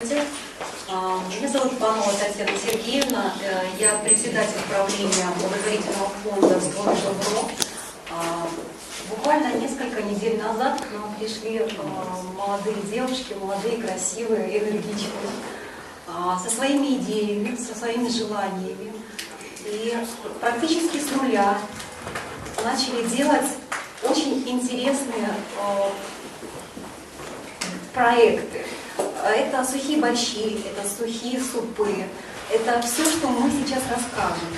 Меня зовут Панова Татьяна Сергеевна. Э, Я председатель правления благотворительного фонда «Ствол Добро». А, Буквально несколько недель назад к нам пришли э, молодые девушки, молодые, красивые, энергичные, а, со своими идеями, со своими желаниями. И практически с нуля начали делать очень интересные э, проекты. Это сухие борщи, это сухие супы, это все, что мы сейчас расскажем.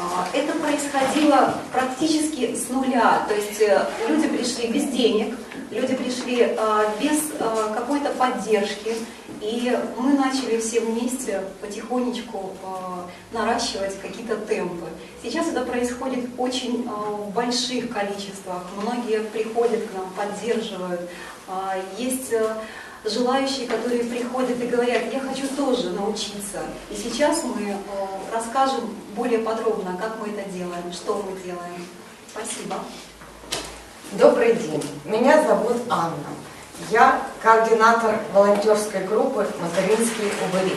А, Это происходило практически с нуля, то есть э, люди пришли без денег, люди пришли а, без а, какой-то поддержки, и мы начали все вместе потихонечку а, наращивать какие-то темпы. Сейчас это происходит очень а, в больших количествах, многие приходят к нам, поддерживают. А, Есть э, желающие, которые приходят и говорят, я хочу тоже научиться. И сейчас мы э, расскажем более подробно, как мы это делаем, что мы делаем. Спасибо. Добрый день. Меня зовут Анна. Я координатор волонтерской группы «Материнские убыри».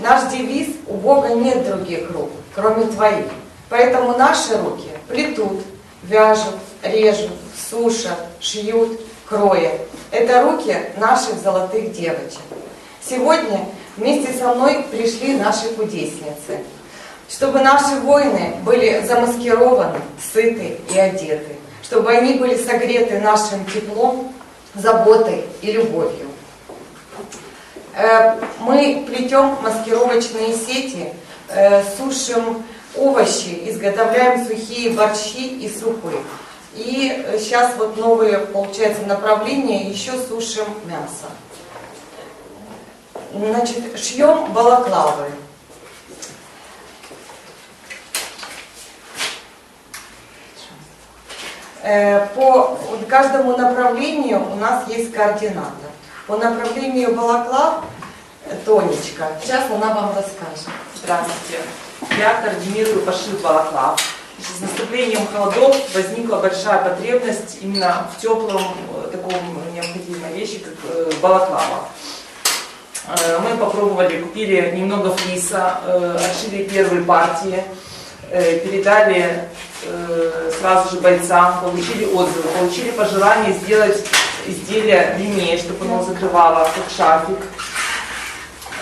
Наш девиз «У Бога нет других рук, кроме твоих». Поэтому наши руки плетут, вяжут, режут, сушат, шьют, кроят. Это руки наших золотых девочек. Сегодня вместе со мной пришли наши кудесницы, чтобы наши воины были замаскированы, сыты и одеты, чтобы они были согреты нашим теплом, заботой и любовью. Э, Мы плетем маскировочные сети, э, сушим овощи, изготовляем сухие борщи и супы. И сейчас вот новые, получается, направления, еще сушим мясо. Значит, шьем балаклавы. Э, По каждому направлению у нас есть координатор. По направлению балаклав э, Тонечка. Сейчас она вам расскажет. Здравствуйте. Я координирую пошив балаклав. С наступлением холодов возникла большая потребность именно в теплом э, таком необходимой вещи, как э, балаклава. Э, Мы попробовали, купили немного флиса, отшили первые партии, передали сразу же бойцам, получили отзывы, получили пожелание сделать изделие длиннее, чтобы оно закрывало, как шарфик.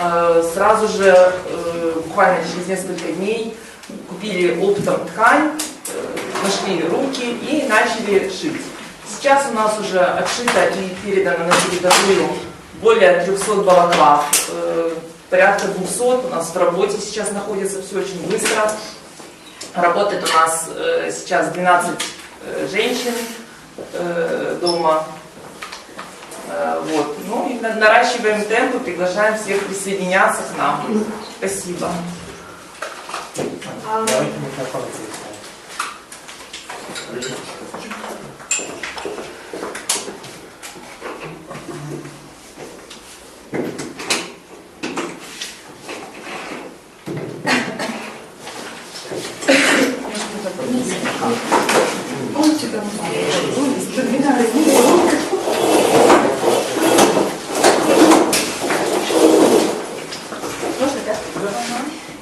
Э, Сразу же, буквально через несколько дней, купили оптом ткань, э, нашли руки и начали шить. Сейчас у нас уже отшито и передано на передовую более 300 балаклав, э, порядка 200 у нас в работе сейчас находится, все очень быстро. Работает у нас э, сейчас 12 э, женщин дома. Вот. Ну и на- наращиваем темпы, приглашаем всех присоединяться к нам. Спасибо. Давайте микрофон включаем.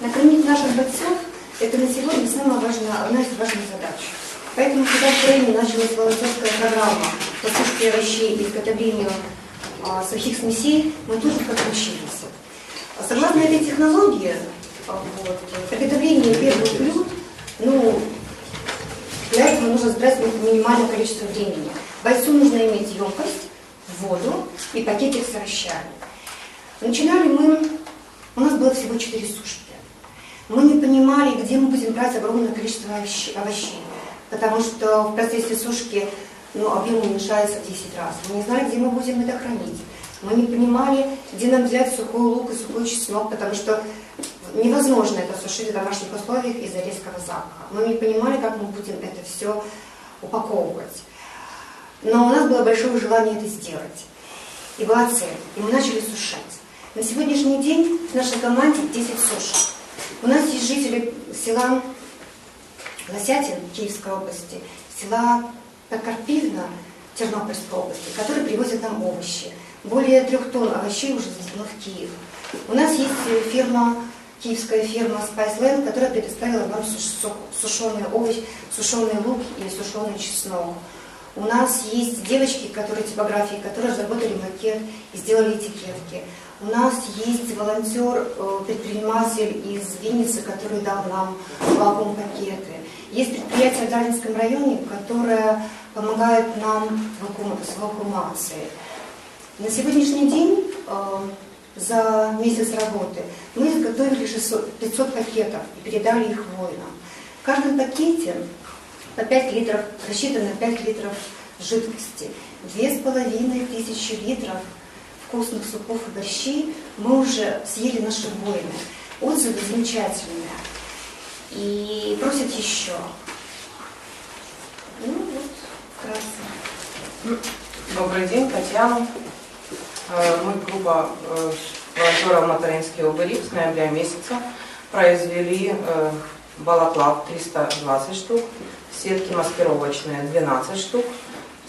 Накормить наших бойцов – это на сегодня самая важная, одна из важных задач. Поэтому, когда в Украине началась волонтерская программа по сушке овощей и изготовлению а, сухих смесей, мы тоже подключились. Согласно этой технологии, а, вот, приготовление первых блюд, ну, для этого нужно сбрасывать минимальное количество времени. Бойцу нужно иметь емкость, воду и пакетик с овощами. Начинали мы, у нас было всего 4 сушки. Мы не понимали, где мы будем брать огромное количество овощ- овощей, потому что в процессе сушки ну, объем уменьшается в 10 раз. Мы не знали, где мы будем это хранить. Мы не понимали, где нам взять сухой лук и сухой чеснок, потому что невозможно это сушить в домашних условиях из-за резкого запаха. Мы не понимали, как мы будем это все упаковывать. Но у нас было большое желание это сделать. И была цель. И мы начали сушить. На сегодняшний день в нашей команде 10 сушек. У нас есть жители села Лосятин Киевской области, села Подкарпивна Тернопольской области, которые привозят нам овощи. более трех тонн овощей уже завезено в Киев. У нас есть э, фирма, киевская фирма Spiceland, которая предоставила нам сушеный овощ, сушеный лук и сушеный чеснок. У нас есть девочки, которые типографии, которые разработали макет и сделали этикетки. У нас есть волонтер, э, из Винницы, который дал нам вакуум-пакеты. Есть предприятие в Дарвинском районе, которое помогает нам с вакуумацией. На сегодняшний день, э, за месяц работы, мы изготовили 600, 500 пакетов и передали их воинам. В каждом пакете по 5 литров, рассчитано на 5 литров жидкости. Две с половиной тысячи литров вкусных супов и борщей мы уже съели наши воины. Отзывы замечательные. И просят еще. Ну вот, вкратце. Добрый день, Татьяна. Э, Мы, группа э, волонтеров Материнский УБРИК с ноября месяца произвели э, балаклав 320 штук, сетки маскировочные 12 штук,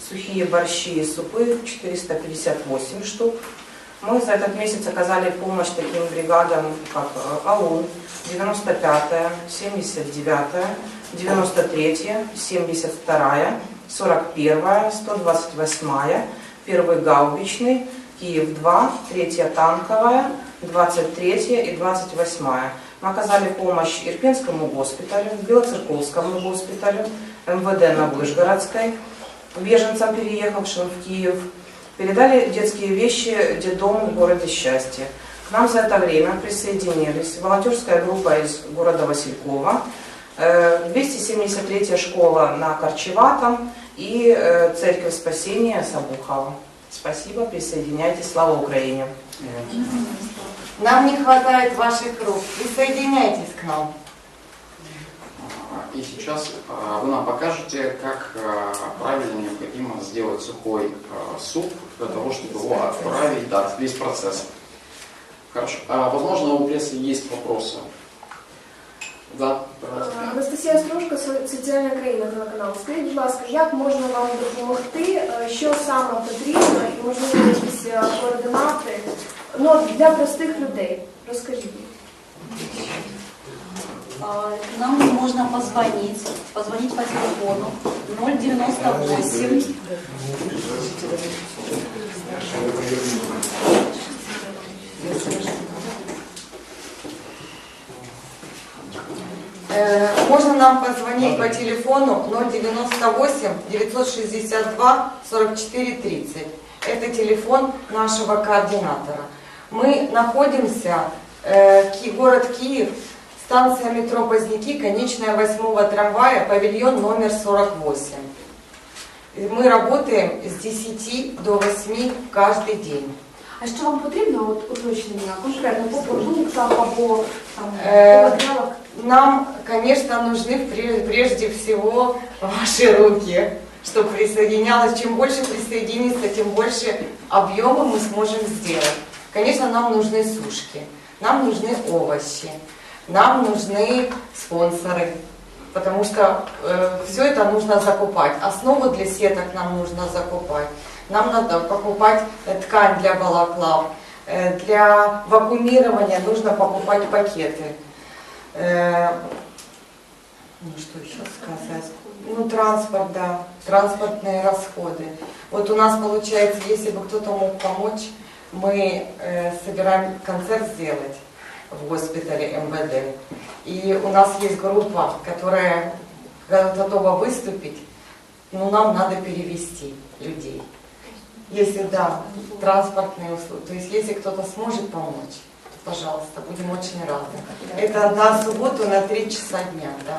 сухие борщи и супы 458 штук. Мы за этот месяц оказали помощь таким бригадам, как АУН, 95-я, 79-я, 93-я, 72-я, 41-я, 128-я, 1-й гаубичный, Киев-2, 3-я танковая, 23-я и 28-я. Мы оказали помощь Ирпенскому госпиталю, Белоцерковскому госпиталю, МВД на Выжгородской, беженцам, переехавшим в Киев. Передали детские вещи детдому в городе Счастье. К нам за это время присоединились волонтерская группа из города Василькова, 273-я школа на Корчеватом и э, Церковь Спасения Сабухова. Спасибо, присоединяйтесь. Слава Украине! Нам не хватает ваших рук. Присоединяйтесь к нам. И сейчас а, вы нам покажете, как а, правильно необходимо сделать сухой а, суп для того, чтобы его отправить, да, весь процесс. Хорошо. А, возможно, у прессы есть вопросы. Да, пожалуйста. Анастасія Стружка, со- соціальна країна телеканал. Скажіть, будь ласка, як можна вам допомогти, е, що саме потрібно і можливо якісь е, координати ну, от для простих людей? Розкажіть. А, Нам можно позвонить, позвонить по телефону 098 Э, Можно нам позвонить по телефону 098 962 44 30. Это телефон нашего координатора. Мы находимся, э, город Киев, станция метро Поздняки, конечная 8 трамвая, павильон номер 48. И Мы работаем с 10 до 8 каждый день. А що вам потрібно от, уточнення конкретно по продуктах або там, по матеріалах? Нам, конечно, нужны пре- прежде всего ваши руки, чтобы присоединялось. Чем больше присоединится, тем больше объема мы сможем сделать. Конечно, нам нужны сушки, нам нужны овощи, нам нужны спонсоры, потому что все это нужно закупать. Основу для сеток нам нужно закупать. Нам надо покупать э, ткань для балаклав. Э, Для вакуумирования нужно покупать пакеты. Э, Ну что еще сказать? Ну транспорт, да, транспортные расходы. Вот у нас получается, если бы кто-то мог помочь, мы э, собираем концерт сделать в госпитале МВД. И у нас есть группа, которая готова выступить, но нам надо перевести людей. Если да, транспортные услуги. То есть если кто-то сможет помочь, то, пожалуйста, будем очень рады. Это на субботу на 3 часа дня, да.